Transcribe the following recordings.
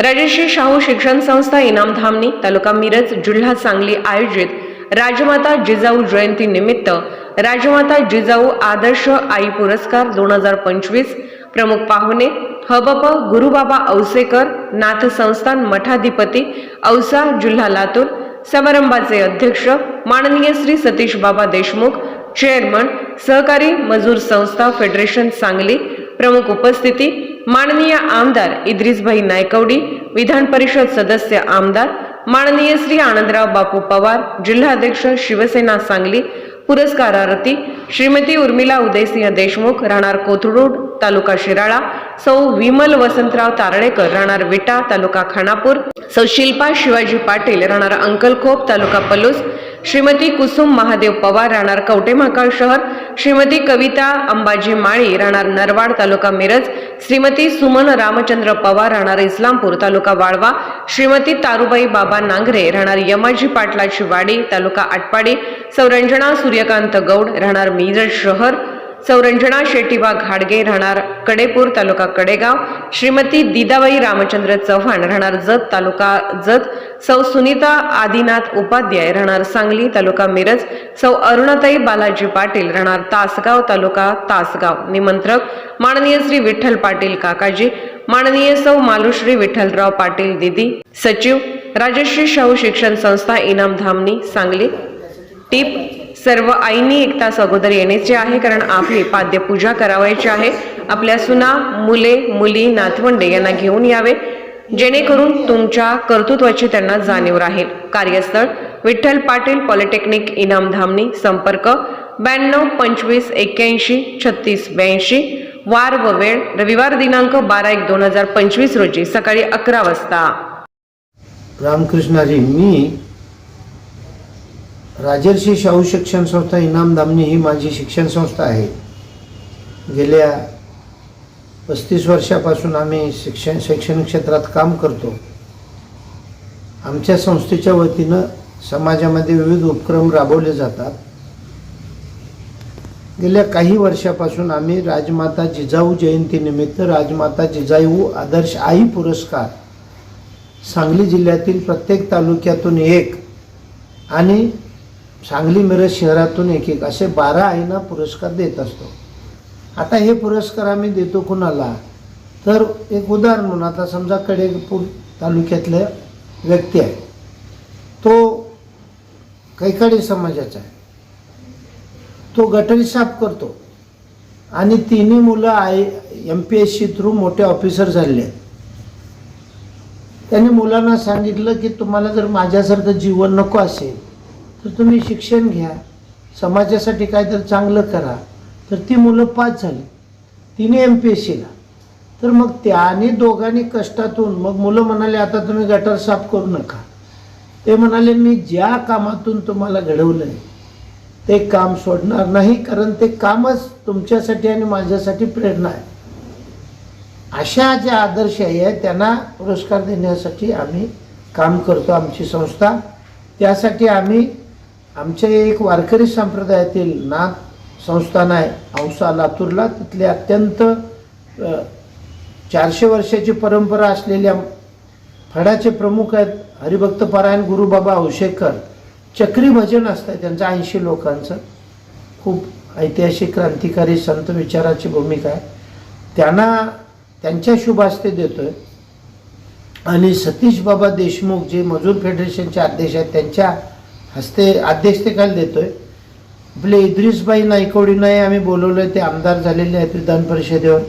राजश्री शाहू शिक्षण संस्था इनाम धामणी तालुका मिरज जिल्हा सांगली आयोजित राजमाता जिजाऊ जयंती निमित्त राजमाता जिजाऊ आदर्श आई पुरस्कार दोन हजार पंचवीस प्रमुख पाहुणे हबप गुरुबाबा औसेकर नाथ संस्थान मठाधिपती औसा जिल्हा लातूर समारंभाचे अध्यक्ष माननीय श्री सतीश बाबा देशमुख चेअरमन सहकारी मजूर संस्था फेडरेशन सांगली प्रमुख उपस्थिती माननीय आमदार इद्रिसभाई नायकवडी विधान परिषद सदस्य आमदार माननीय श्री आनंदराव बापू पवार जिल्हाध्यक्ष शिवसेना सांगली पुरस्कारार्थी श्रीमती उर्मिला उदयसिंह देशमुख राहणार कोथरूड तालुका शिराळा सौ विमल वसंतराव तारळेकर राहणार विटा तालुका खानापूर सौ शिल्पा शिवाजी पाटील राहणार अंकलखोप तालुका पलूस श्रीमती कुसुम महादेव पवार राहणार कवटे महाकाळ शहर श्रीमती कविता अंबाजी माळी राहणार नरवाड तालुका मिरज श्रीमती सुमन रामचंद्र पवार राहणार इस्लामपूर तालुका वाळवा श्रीमती तारुबाई बाबा नांगरे राहणार यमाजी पाटलाची वाडी तालुका आटपाडी सौरंजना सूर्यकांत गौड राहणार मिरज शहर सौरंजना शेटीबा घाडगे राहणार कडेपूर तालुका कडेगाव श्रीमती दिदाबाई रामचंद्र चव्हाण राहणार जत तालुका जत सौ सुनीता आदिनाथ उपाध्याय राहणार सांगली तालुका मिरज सौ अरुणाताई बालाजी पाटील राहणार तासगाव तालुका तासगाव. निमंत्रक माननीय श्री विठ्ठल पाटील काकाजी माननीय सौ मालुश्री विठ्ठलराव पाटील दिदी सचिव राजश्री शाहू शिक्षण संस्था इनाम धामणी सांगली. टीप सर्व आईनी एक तास अगोदर येण्याचे आहे कारण आपली पाद्यपूजा करावायची आहे. आपल्या सुना मुले मुली नातवंडे यांना घेऊन यावे. जेणेकरून तुमच्या कर्तृत्वाची त्यांना जाणीव राहील. कार्यस्थळ विठ्ठल पाटील पॉलिटेक्निक इनाम धामणी संपर्क ब्याण्णव पंचवीस एक्क्याऐंशी छत्तीस ब्याऐंशी वार व वेळ रविवार दिनांक बारा एक दोन हजार पंचवीस रोजी सकाळी अकरा वाजता. रामकृष्णाजी मी राजर्षी शाहू शिक्षण संस्था इनाम ही माझी शिक्षण संस्था आहे. गेल्या पस्तीस वर्षापासून आम्ही शिक्षण शैक्षणिक क्षेत्रात काम करतो. आमच्या संस्थेच्या वतीनं समाजामध्ये विविध उपक्रम राबवले जातात. गेल्या काही वर्षापासून आम्ही राजमाता जिजाऊ जयंतीनिमित्त राजमाता जिजाऊ आदर्श आई पुरस्कार सांगली जिल्ह्यातील प्रत्येक तालुक्यातून एक आणि सांगली मिरज शहरातून एक एक असे बारा आईंना पुरस्कार देत असतो. आता हे पुरस्कार आम्ही देतो कुणाला? तर एक उदाहरण म्हणून आता समजा कडेपूर तालुक्यातल्या व्यक्ती आहे. तो कैकाडी समाजाचा आहे. तो गटरी साफ करतो. आणि तिन्ही मुलं I M P S C through मोठे ऑफिसर झाले. आहेत त्यांनी मुलांना सांगितलं की तुम्हाला जर माझ्यासारखं जीवन नको असेल तर तुम्ही शिक्षण घ्या. समाजासाठी काहीतरी चांगलं करा. तर ती मुलं पास झाली. तिने एम पी एस सीला तर मग त्याने दोघांनी कष्टातून मग मुलं म्हणाले आता तुम्ही गटर साफ करू नका. ते म्हणाले मी ज्या कामातून तुम्हाला घडवलं आहे ते काम सोडणार नाही कारण ते कामच तुमच्यासाठी आणि माझ्यासाठी प्रेरणा आहे. अशा ज्या आदर्श आहे त्यांना पुरस्कार देण्यासाठी आम्ही काम करतो आमची संस्था. त्यासाठी आम्ही आमच्या एक वारकरी संप्रदायातील नाथ संस्थान आहे औसा लातूरला. तिथले अत्यंत चारशे वर्षाची परंपरा असलेल्या फडाचे प्रमुख आहेत हरिभक्त परायण गुरुबाबा औशेकर चक्री भजन असतं त्यांचं ऐंशी लोकांचं. खूप ऐतिहासिक क्रांतिकारी संत विचाराची भूमिका आहे. त्यांना त्यांच्या शुभास्ते देतोय. आणि सतीश बाबा देशमुख जे मजूर फेडरेशनचे अध्यक्ष आहेत त्यांच्या हस्ते अध्यक्षतेखाली देतोय. आपले इद्रिसबाई नायकवडीनाही आम्ही बोलवलं ते आमदार झालेले आहेत विधान परिषदेवर.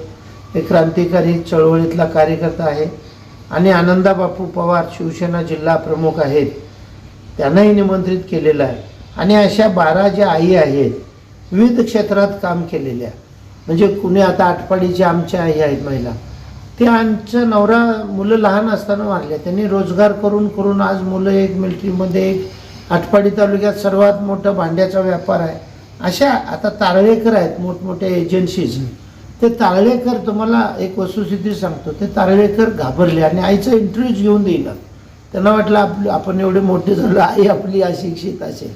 हे क्रांतिकारी चळवळीतला कार्यकर्ता आहे. आणि आनंदा बापू पवार शिवसेना जिल्हा प्रमुख आहेत. त्यांनाही निमंत्रित केलेलं आहे. आणि अशा बारा ज्या आई आहेत विविध क्षेत्रात काम केलेल्या म्हणजे कुणी आता आटपाडीच्या आमच्या आई आहेत महिला. ते आमचं नवरा मुलं लहान असताना वारले त्यांनी रोजगार करून करून आज मुलं एक मिलिटरीमध्ये एक आटपाडी तालुक्यात सर्वात मोठा भांड्याचा व्यापार आहे. अशा आता तारळेकर आहेत मोठमोठ्या एजन्सीज ते तारळेकर तुम्हाला एक वस्तुस्थिती सांगतो. ते तारळेकर घाबरले आणि आईचा इंटरव्ह्यूज घेऊन देईना त्यांना वाटलं आपलं आपण एवढे मोठे झालो आई आपली अशिक्षित असेल.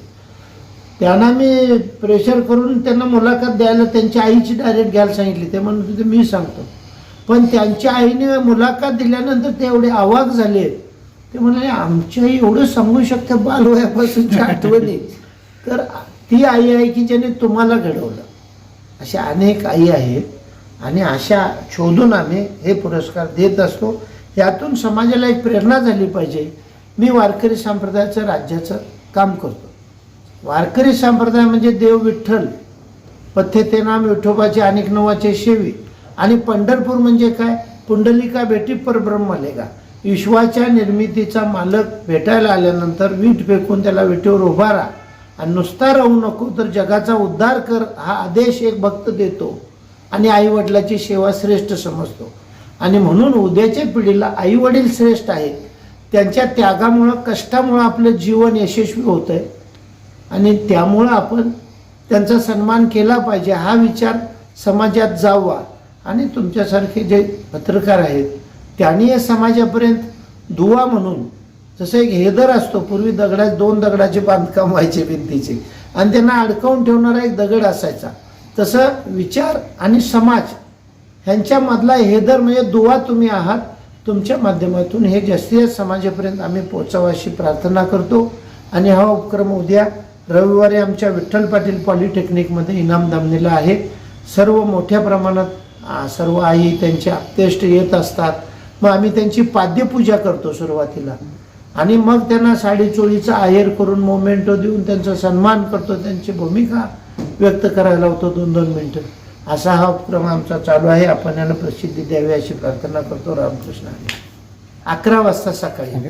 त्यांना मी प्रेशर करून त्यांना मुलाखत द्यायला त्यांच्या आईची डायरेक्ट घ्यायला सांगितली. ते म्हणून मी सांगतो. पण त्यांच्या आईने मुलाखत दिल्यानंतर ते एवढे आवाज झाले. ते म्हणाले आमची आई एवढं सांगू शकते बालवयापासूनच्या आठवणी. तर ती आई आहे की ज्याने तुम्हाला घडवलं. अशा अनेक आई आहेत आणि अशा शोधून आम्ही हे पुरस्कार देत असतो. यातून समाजाला एक प्रेरणा झाली पाहिजे. मी वारकरी संप्रदायाचं राज्याचं काम करतो. वारकरी संप्रदाय म्हणजे देव विठ्ठल पथ्य ते नाम विठोबाचे अनेक नवाचे शेवी आणि पंढरपूर म्हणजे काय? पुंडलिका भेटी परब्रह्म लेगा विश्वाच्या निर्मितीचा मालक भेटायला आल्यानंतर वीट फेकून त्याला विटेवर उभा राहा. आणि नुसता राहू नको तर जगाचा उद्धार कर हा आदेश एक भक्त देतो आणि आईवडिलाची सेवा श्रेष्ठ समजतो. आणि म्हणून उद्याच्या पिढीला आईवडील श्रेष्ठ आहेत. त्यांच्या त्यागामुळं कष्टामुळं आपलं जीवन यशस्वी होतं आहे आणि त्यामुळं आपण त्यांचा सन्मान केला पाहिजे हा विचार समाजात जावा. आणि तुमच्यासारखे जे पत्रकार आहेत त्यांनी या समाजापर्यंत दुवा म्हणून जसं एक हेदर असतो पूर्वी दगडा दोन दगडाचे बांधकाम व्हायचे भिंतीचे आणि त्यांना अडकवून ठेवणारा एक दगड असायचा. तसं विचार आणि समाज ह्यांच्यामधला हेदर म्हणजे दुवा तुम्ही आहात तुमच्या माध्यमातून हे जास्तीत जास्त समाजापर्यंत आम्ही पोचावं अशी प्रार्थना करतो. आणि हा उपक्रम उद्या रविवारी आमच्या विठ्ठल पाटील पॉलिटेक्निकमध्ये इनाम दामनेला आहे. सर्व मोठ्या प्रमाणात सर्व आई त्यांचे आप्तेष्ट येत असतात. मग आम्ही त्यांची पाद्यपूजा करतो सुरुवातीला. आणि मग त्यांना साडी चोळीचा आहेर करून मोमेंटो देऊन त्यांचा सन्मान करतो त्यांची भूमिका व्यक्त करायला होतो दोन दोन मिनटं. असा हा उपक्रम आमचा चालू आहे. आपण यांना प्रसिद्धी द्यावी अशी प्रार्थना करतो. रामकृष्ण अकरा वाजता सकाळी.